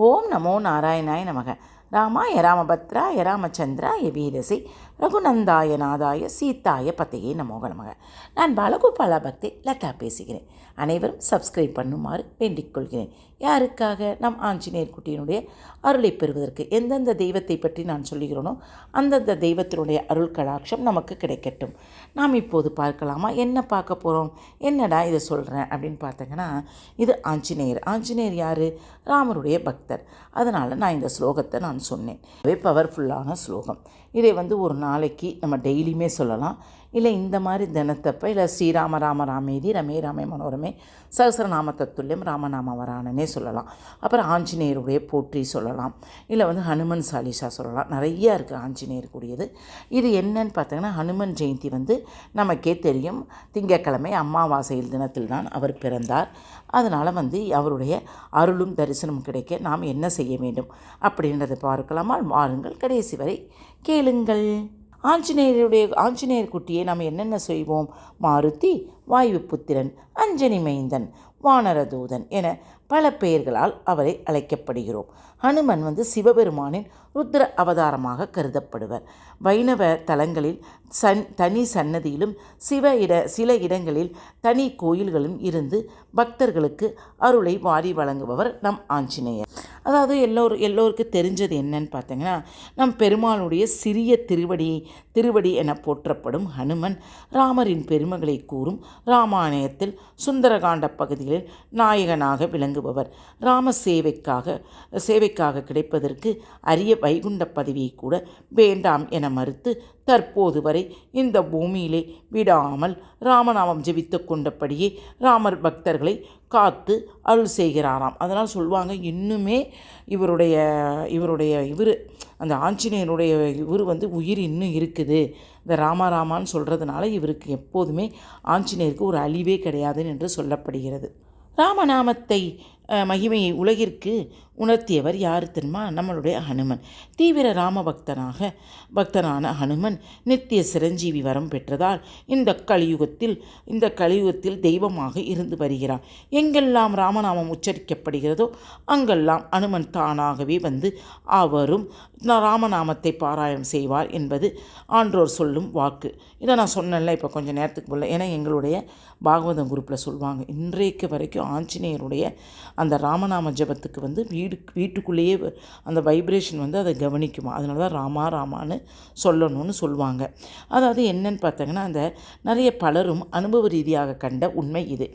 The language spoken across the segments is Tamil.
ஓம் நமோ நாராயணாய் நமக. ராமாய ராமபத்ராய ராமச்சந்திராய வீரசி ரகுநந்தாய நாதாய சீதாய பத்தையே நமோக நமக. நான் பாலகோபாலா பக்தி லதா பேசுகிறேன். அனைவரும் சப்ஸ்கிரைப் பண்ணுமாறு வேண்டிக் கொள்கிறேன். யாருக்காக நம் ஆஞ்சநேயர் குட்டியினுடைய அருளை பெறுவதற்கு எந்தெந்த தெய்வத்தை பற்றி நான் சொல்லுகிறேனோ அந்தந்த தெய்வத்தினுடைய அருள் கடாட்சம் நமக்கு கிடைக்கட்டும். நாம் இப்போது பார்க்கலாமா? என்ன பார்க்க போகிறோம் என்னடா இதை சொல்கிறேன் அப்படின்னு பார்த்தீங்கன்னா இது ஆஞ்சநேயர். ஆஞ்சநேயர் யார்? ராமருடைய பக்தர். அதனால் நான் இந்த ஸ்லோகத்தை நான் சொன்னேன். பவர்ஃபுல்லான ஸ்லோகம். இதை வந்து ஒரு நாளைக்கு நம்ம டெய்லியுமே சொல்லலாம். இல்லை இந்த மாதிரி தினத்தப்ப இல்லை ஸ்ரீராம ராம ராமேதி ரமே ராமே மனோரமே சகசரநாம தத்துல்யம் ராமநாம வரானனே சொல்லலாம். அப்புறம் ஆஞ்சநேயருடைய போற்றி சொல்லலாம். இல்லை வந்து ஹனுமன் சாலிஷா சொல்லலாம். நிறைய இருக்குது ஆஞ்சநேயருக்குரியது இது என்னன்னு பார்த்தீங்கன்னா ஹனுமன் ஜெயந்தி வந்து நமக்கே தெரியும். திங்கட்கிழமை அமாவாசையில் தினத்தில் தான் அவர் பிறந்தார். அதனால் வந்து அவருடைய அருளும் தரிசனம் கிடைக்க நாம் என்ன செய்ய வேண்டும் அப்படின்றத பார்க்கலாமா? வாருங்கள். கடைசி வரை கேளுங்கள். ஆஞ்சநேயருடைய ஆஞ்சநேயர் குட்டியை நாம் என்னென்ன செய்வோம்? மாருதி வாயு புத்திரன் அஞ்சனி மைந்தன் வானரதூதன் என பல பெயர்களால் அவரை அழைக்கப்படுகிறோம். ஹனுமன் வந்து சிவபெருமானின் ருத்ர அவதாரமாக கருதப்படுவர். வைணவ தலங்களில் சன் தனி சன்னதியிலும் சிவ இட சில இடங்களில் தனி கோயில்களும் இருந்து பக்தர்களுக்கு அருளை வாரி வழங்குபவர் நம் ஆஞ்சநேயர். அதாவது எல்லோரும் எல்லோருக்கும் தெரிஞ்சது என்னன்னு பார்த்தீங்கன்னா நம் பெருமாளுடைய சிறிய திருவடி திருவடி என போற்றப்படும் ஹனுமன் ராமரின் பெருமைகளை கூறும் ராமாயணத்தில் சுந்தரகாண்ட பகுதிகளில் நாயகனாக விளங்குபவர். ராம சேவைக்காக சேவை சேவைக்காக கிடைப்பதற்கு அரிய வைகுண்ட பதவியை கூட வேண்டாம் என மறுத்து தற்போது வரை இந்த பூமியிலே விடாமல் ராமநாமம் ஜெபித்து கொண்டபடியே ராமர் பக்தர்களை காத்து அருள் செய்கிறாராம். அதனால் சொல்லுவாங்க இன்னுமே இவருடைய இவருடைய இவர் அந்த ஆஞ்சநேயனுடைய இவர் வந்து உயிர் இன்னும் இருக்குது. இந்த ராமாராமான்னு சொல்கிறதுனால இவருக்கு எப்போதுமே ஆஞ்சநேயருக்கு ஒரு அழிவே கிடையாதுன்னு என்று சொல்லப்படுகிறது. ராமநாமத்தை மகிமையை உலகிற்கு உணர்த்தியவர் யார் தெரியுமா? நம்மளுடைய ஹனுமன். தீவிர ராம பக்தனாக பக்தனான ஹனுமன் நித்திய சிரஞ்சீவி வரம் பெற்றதால் இந்த கலியுகத்தில் இந்த கலியுகத்தில் தெய்வமாக இருந்து வருகிறார். எங்கெல்லாம் ராமநாமம் உச்சரிக்கப்படுகிறதோ அங்கெல்லாம் ஹனுமன் தானாகவே வந்து அவரும் ராமநாமத்தை பாராயணம் செய்வார் என்பது ஆன்றோர் சொல்லும் வாக்கு. இதை நான் சொன்னேன்ல இப்போ கொஞ்சம் நேரத்துக்கு போல ஏன்னா எங்களுடைய பாகவதம் குரூப்பில் சொல்லுவாங்க இன்றைக்கு வரைக்கும் ஆஞ்சநேயருடைய அந்த ராமநாம ஜபத்துக்கு வந்து வீடு வீட்டுக்குள்ளேயே அந்த வைப்ரேஷன் வந்து அதை கவனிக்குமா? அதனால தான் ராமா ராமான்னு சொல்லணும்னு சொல்லுவாங்க. அதாவது என்னன்னு பார்த்தீங்கன்னா அந்த நிறைய பலரும் அனுபவ ரீதியாக கண்ட உண்மை இது.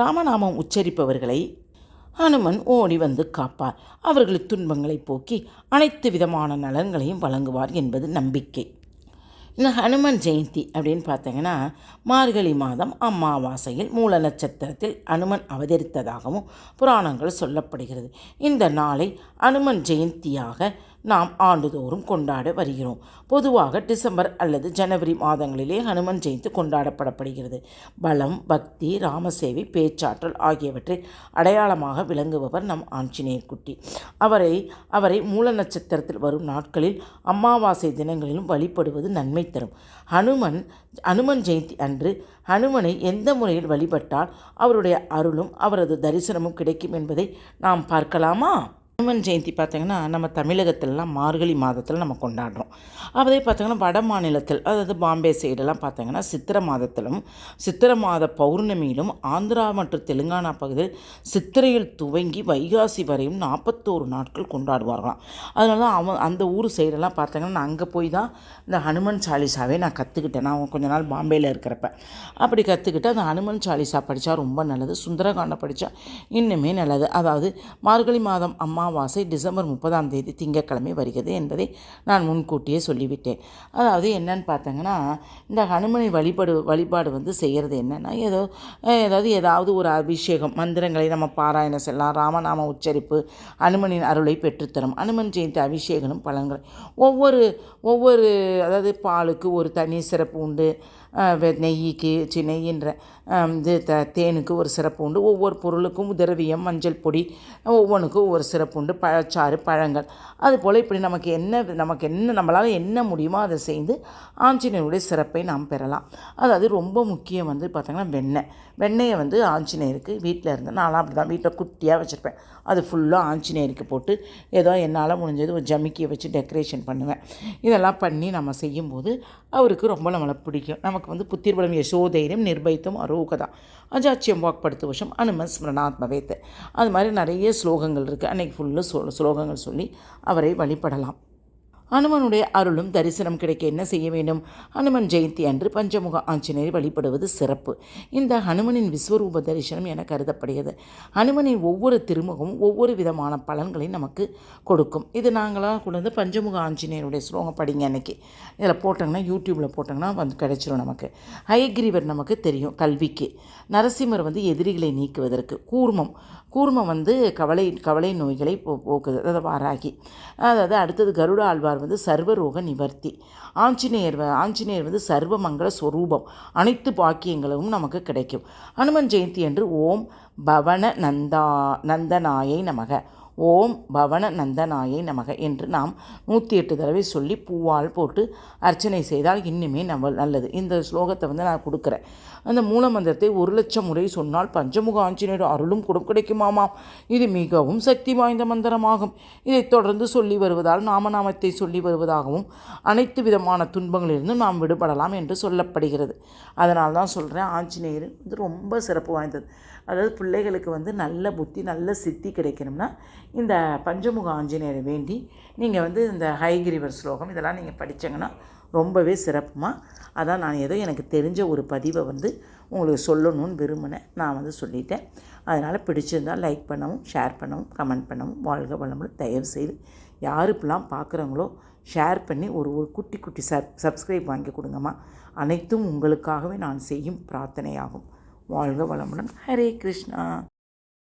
ராமநாமம் உச்சரிப்பவர்களை ஹனுமன் ஓடி வந்து காப்பார். அவர்களுக்கு துன்பங்களை போக்கி அனைத்து விதமான நலன்களையும் வழங்குவார் என்பது நம்பிக்கை. இந்த ஹனுமன் ஜெயந்தி அப்படின்னு பார்த்தீங்கன்னா மார்கழி மாதம் அம்மாவாசையில் மூல நட்சத்திரத்தில் அனுமன் அவதரித்ததாகவும் புராணங்கள் சொல்லப்படுகிறது. இந்த நாளை அனுமன் ஜெயந்தியாக நாம் ஆண்டுதோறும் கொண்டாட வருகிறோம். பொதுவாக டிசம்பர் அல்லது ஜனவரி மாதங்களிலே ஹனுமன் ஜெயந்தி கொண்டாடப்படப்படுகிறது. பலம் பக்தி ராமசேவை பேச்சாற்றல் ஆகியவற்றை அடையாளமாக விளங்குபவர் நம் ஆஞ்சநேயர் குட்டி. அவரை அவரை மூல நட்சத்திரத்தில் வரும் நாட்களில் அமாவாசை தினங்களிலும் வழிபடுவது நன்மை தரும். ஹனுமன் ஹனுமன் ஜெயந்தி அன்று ஹனுமனை எந்த முறையில் வழிபட்டால் அவருடைய அருளும் அவரது தரிசனமும் கிடைக்கும் என்பதை நாம் பார்க்கலாமா? ஹனுமன் ஜெயந்தி பார்த்திங்கன்னா நம்ம தமிழகத்திலலாம் மார்கழி மாதத்தில் நம்ம கொண்டாடுறோம். அதே பார்த்திங்கன்னா வட மாநிலத்தில் அதாவது பாம்பே சைடெல்லாம் பார்த்திங்கன்னா சித்திரை மாதத்திலும் சித்திரை மாத பௌர்ணமியிலும் ஆந்திரா மற்றும் தெலுங்கானா பகுதியில் சித்திரையில் துவங்கி வைகாசி வரையும் நாற்பத்தோரு நாட்கள் கொண்டாடுவார்களாம். அதனால தான் அவன் அந்த ஊர் சைடெல்லாம் பார்த்திங்கன்னா நான் அங்கே போய் தான் இந்த ஹனுமன் சாலிசாவே நான் கற்றுக்கிட்டேன் நான் கொஞ்ச நாள் பாம்பேயில் இருக்கிறப்ப. அப்படி கற்றுக்கிட்டு அந்த ஹனுமன் சாலிசா படித்தா ரொம்ப நல்லது. சுந்தரகாண்டம் படித்தா இன்னுமே நல்லது. அதாவது மார்கழி மாதம் அம்மா அமாவாசை டிசம்பர் முப்பதாம் தேதி திங்கட்கிழமை வருகிறது என்பதை நான் முன்கூட்டியே சொல்லிவிட்டேன். அதாவது என்னன்னு பார்த்தங்கன்னா இந்த ஹனுமனை வழிபாடு வழிபாடு வந்து செய்கிறது என்னென்னா ஏதோ ஏதாவது ஏதாவது ஒரு அபிஷேகம் மந்திரங்களை நம்ம பாராயணம் செல்லலாம் ராமநாம உச்சரிப்பு ஹனுமனின் அருளை பெற்றுத்தரும் ஹனுமன் ஜெயந்தி அபிஷேகனும் பலன்கள். ஒவ்வொரு ஒவ்வொரு அதாவது பாலுக்கு ஒரு தனி சிறப்பு உண்டு நெய்யிக்கு சி நெய்யின்ற இது த தேனுக்கு ஒரு சிறப்பு உண்டு ஒவ்வொரு பொருளுக்கும் திரவியம் மஞ்சள் பொடி ஒவ்வொன்றுக்கும் ஒரு சிறப்பு கொண்டு பழச்சாறு பழங்கள். அதுபோல் இப்படி நமக்கு என்ன நமக்கு என்ன நம்மளால் என்ன முடியுமோ அதை செய்து ஆஞ்சநேயருடைய சிறப்பை நாம் பெறலாம். அதாவது ரொம்ப முக்கியம் வந்து பார்த்திங்கன்னா வெண்ணெய். வெண்ணெயை வந்து ஆஞ்சநேயருக்கு வீட்டில் இருந்து நான்லாம் அப்படி தான் வீட்டில் குட்டியாக வச்சுருப்பேன். அது ஃபுல்லாக ஆஞ்சநேயருக்கு போட்டு ஏதோ என்னால் முடிஞ்சது ஒரு ஜமிக்கியை வச்சு டெக்கரேஷன் பண்ணுவேன். இதெல்லாம் பண்ணி நம்ம செய்யும்போது அவருக்கு ரொம்ப நம்மளை பிடிக்கும். நமக்கு வந்து புத்திர்பலம் யசோதைரியம் நிர்பயித்தம் அரோகதா. அஜாச்சியம் வாக்படுத்து வருஷம் அனுமன் ஸ்மரணாத்மவேத்து. அது மாதிரி நிறைய ஸ்லோகங்கள் இருக்குது அன்றைக்கி ஃபுல்லு ஸ்லோகங்கள் சொல்லி அவரை வழிபடலாம். அனுமனுடைய அருளும் தரிசனம் கிடைக்க என்ன செய்ய வேண்டும்? ஹனுமன் ஜெயந்தி அன்று பஞ்சமுக ஆஞ்சநேயர் வழிபடுவது சிறப்பு. இந்த ஹனுமனின் விஸ்வரூப தரிசனம் என கருதப்படுகிறது. ஹனுமனின் ஒவ்வொரு திருமுகமும் ஒவ்வொரு விதமான பலன்களையும் நமக்கு கொடுக்கும். இது நாங்களாக கொண்டு பஞ்சமுக ஆஞ்சநேயருடைய ஸ்லோகம் படிங்க அன்னைக்கு. இதில் போட்டோங்கன்னா யூடியூப்பில் போட்டோங்கன்னா வந்து கிடைச்சிரும் நமக்கு. ஹயக்ரீவர் நமக்கு தெரியும் கல்விக்கு. நரசிம்மர் வந்து எதிரிகளை நீக்குவதற்கு கூர்மம். கூர்மம் வந்து கவலை கவலை நோய்களை போ போக்குது. அதாவது வாராகி அதாவது அடுத்தது கருட ஆழ்வார் வந்து சர்வரோக நிவர்த்தி. ஆஞ்சநேயர் வ- ஆஞ்சநேயர் வந்து சர்வமங்கள ஸ்வரூபம் அனைத்து பாக்கியங்களும் நமக்கு கிடைக்கும். ஹனுமன் ஜெயந்தி என்று ஓம் பவன நந்தா நந்தனாயை நமக. ஓம் பவன நந்தனாயை நமக என்று நாம் நூற்றி எட்டு தடவை சொல்லி பூவால் போட்டு அர்ச்சனை செய்தால் இன்னுமே நம்ம நல்லது. இந்த ஸ்லோகத்தை வந்து நான் கொடுக்குறேன். அந்த மூலமந்திரத்தை ஒரு லட்சம் முறை சொன்னால் பஞ்சமுக ஆஞ்சநேயர் அருளும் கூட கிடைக்குமாமாம். இது மிகவும் சக்தி வாய்ந்த மந்திரமாகும். இதை தொடர்ந்து சொல்லி வருவதால் நாமநாமத்தை சொல்லி வருவதாகவும் அனைத்து விதமான துன்பங்களிலிருந்தும் நாம் விடுபடலாம் என்று சொல்லப்படுகிறது. அதனால் தான் சொல்கிறேன் ஆஞ்சநேயர் வந்து ரொம்ப சிறப்பு வாய்ந்தது. அதாவது பிள்ளைகளுக்கு வந்து நல்ல புத்தி நல்ல சித்தி கிடைக்கணும்னா இந்த பஞ்சமுக ஆஞ்சநேயரை வேண்டி நீங்கள் வந்து இந்த ஹைகிரிவர் ஸ்லோகம் இதெல்லாம் நீங்கள் படித்தீங்கன்னா ரொம்பவே சிறப்புமா. அதான் நான் ஏதோ எனக்கு தெரிஞ்ச ஒரு பதிவை வந்து உங்களுக்கு சொல்லணும்னு விரும்பினேன். நான் வந்து சொல்லிட்டேன். அதனால் பிடிச்சிருந்தால் லைக் பண்ணவும் ஷேர் பண்ணவும் கமெண்ட் பண்ணவும் வாழ்க வளமுடன். தயவு செய்து யார் இப்பெல்லாம் பார்க்குறாங்களோ ஷேர் பண்ணி ஒரு ஒரு குட்டி குட்டி சப் சப்ஸ்கிரைப் வாங்கி கொடுங்கம்மா. அனைத்தும் உங்களுக்காகவே நான் செய்யும் பிரார்த்தனையாகும். வாழ்க வளமுடன். ஹரே கிருஷ்ணா.